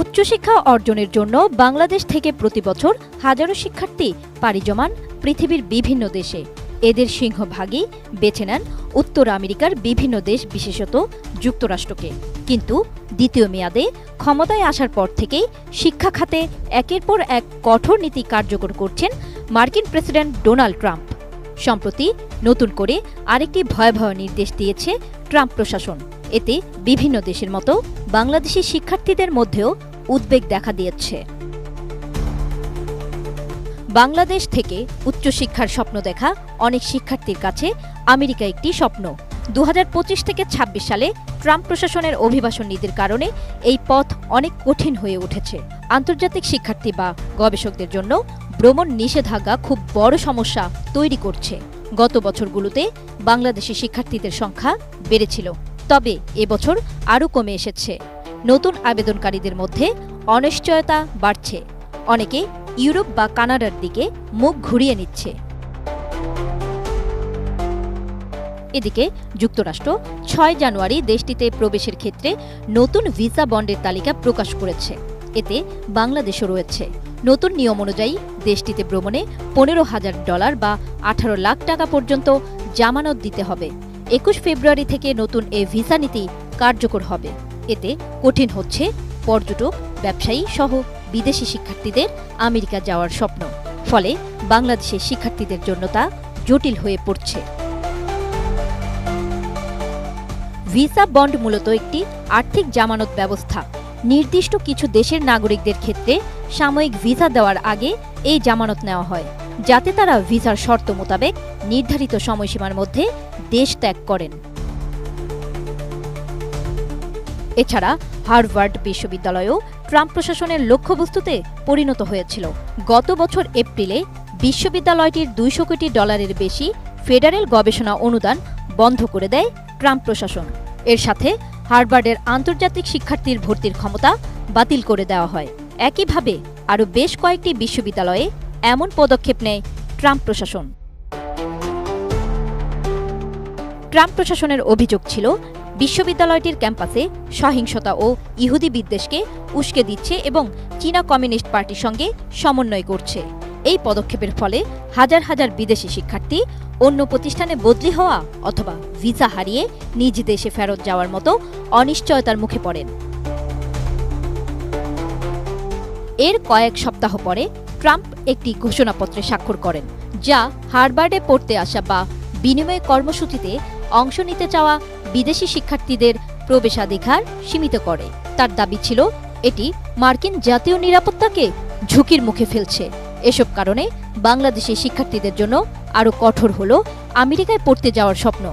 উচ্চশিক্ষা অর্জনের জন্য বাংলাদেশ থেকে প্রতি বছর হাজারো শিক্ষার্থী পাড়ি জমান পৃথিবীর বিভিন্ন দেশে। এদের সিংহভাগই বেছে নেন উত্তর আমেরিকার বিভিন্ন দেশ, বিশেষত যুক্তরাষ্ট্রকে। কিন্তু দ্বিতীয় মেয়াদে ক্ষমতায় আসার পর থেকেই শিক্ষা খাতে একের পর এক কঠোর নীতি কার্যকর করছেন মার্কিন প্রেসিডেন্ট ডোনাল্ড ট্রাম্প। সম্প্রতি নতুন করে আরেকটি ভয়াবহ নির্দেশ দিয়েছে ট্রাম্প প্রশাসন। এতে বিভিন্ন দেশের মতো বাংলাদেশি শিক্ষার্থীদের মধ্যেও উদ্বেগ দেখা দিয়েছে। বাংলাদেশ থেকে উচ্চশিক্ষার স্বপ্ন দেখা অনেক শিক্ষার্থীর কাছে আমেরিকা একটি স্বপ্ন। দু হাজার পঁচিশ থেকে ২৬ সালে ট্রাম্প প্রশাসনের অভিবাসন নীতির কারণে এই পথ অনেক কঠিন হয়ে উঠেছে। আন্তর্জাতিক শিক্ষার্থী বা গবেষকদের জন্য ভ্রমণ নিষেধাজ্ঞা খুব বড় সমস্যা তৈরি করছে। গত বছরগুলোতে বাংলাদেশি শিক্ষার্থীদের সংখ্যা বেড়েছিল। তবে এবছর আরও কমে এসেছে। নতুন আবেদনকারীদের মধ্যে অনিশ্চয়তা বাড়ছে। অনেকে ইউরোপ বা কানাডার দিকে মুখ ঘুরিয়ে নিচ্ছে। এদিকে যুক্তরাষ্ট্র ছয় জানুয়ারি দেশটিতে প্রবেশের ক্ষেত্রে নতুন ভিসা বন্ডের তালিকা প্রকাশ করেছে। এতে বাংলাদেশও রয়েছে। নতুন নিয়ম অনুযায়ী দেশটিতে ভ্রমণে পনেরো হাজার ডলার বা আঠারো লাখ টাকা পর্যন্ত জামানত দিতে হবে। একুশ ফেব্রুয়ারি থেকে নতুন এ ভিসা নীতি কার্যকর হবে। এতে কঠিন হচ্ছে পর্যটক, ব্যবসায়ী সহ বিদেশি শিক্ষার্থীদের আমেরিকা যাওয়ার স্বপ্ন। ফলে বাংলাদেশের শিক্ষার্থীদের জন্য তা জটিল হয়ে পড়ছে। ভিসা বন্ড মূলত একটি আর্থিক জামানত ব্যবস্থা। নির্দিষ্ট কিছু দেশের নাগরিকদের ক্ষেত্রে সাময়িক ভিসা দেওয়ার আগে এই জামানত নেওয়া হয়, যাতে তারা ভিসার শর্ত মোতাবেক নির্ধারিত সময়সীমার মধ্যে দেশ ত্যাগ করেন। এছাড়া হার্ভার্ড বিশ্ববিদ্যালয়ও ট্রাম্প প্রশাসনের লক্ষ্যবস্তুতে পরিণত হয়েছিল। গত বছর এপ্রিলে বিশ্ববিদ্যালয়টির দুইশো কোটি ডলারের বেশি ফেডারেল গবেষণা অনুদান বন্ধ করে দেয় ট্রাম্প প্রশাসন। এর সাথে হার্ভার্ডের আন্তর্জাতিক শিক্ষার্থীর ভর্তির ক্ষমতা বাতিল করে দেওয়া হয়। একইভাবে আরও বেশ কয়েকটি বিশ্ববিদ্যালয়ে এমন পদক্ষেপ নেয় ট্রাম্প প্রশাসন। ট্রাম্প প্রশাসনের অভিযোগ ছিল, বিশ্ববিদ্যালয়টির ক্যাম্পাসে সহিংসতা ও ইহুদি বিদ্বেষকে উস্কে দিচ্ছে এবং চীনা কমিউনিস্ট পার্টির সঙ্গে সমন্বয় করছে। এই পদক্ষেপের ফলে হাজার হাজার বিদেশি শিক্ষার্থী অন্য প্রতিষ্ঠানে বদলি হওয়া অথবা ভিসা হারিয়ে নিজ দেশে ফেরত যাওয়ার মতো অনিশ্চয়তার মুখে পড়েন। এর কয়েক সপ্তাহ পরে ট্রাম্প একটি ঘোষণাপত্রে স্বাক্ষর করেন, যা হার্ভার্ডে পড়তে আসা বা বিনিময় কর্মসূচিতে অংশ নিতে চাওয়া বিদেশি শিক্ষার্থীদের প্রবেশাধিকার সীমিত করে। তার দাবি ছিল, এটি মার্কিন জাতীয় নিরাপত্তাকে ঝুঁকির মুখে ফেলছে। এসব কারণে বাংলাদেশি শিক্ষার্থীদের জন্য আরও কঠোর হল আমেরিকায় পড়তে যাওয়ার স্বপ্ন।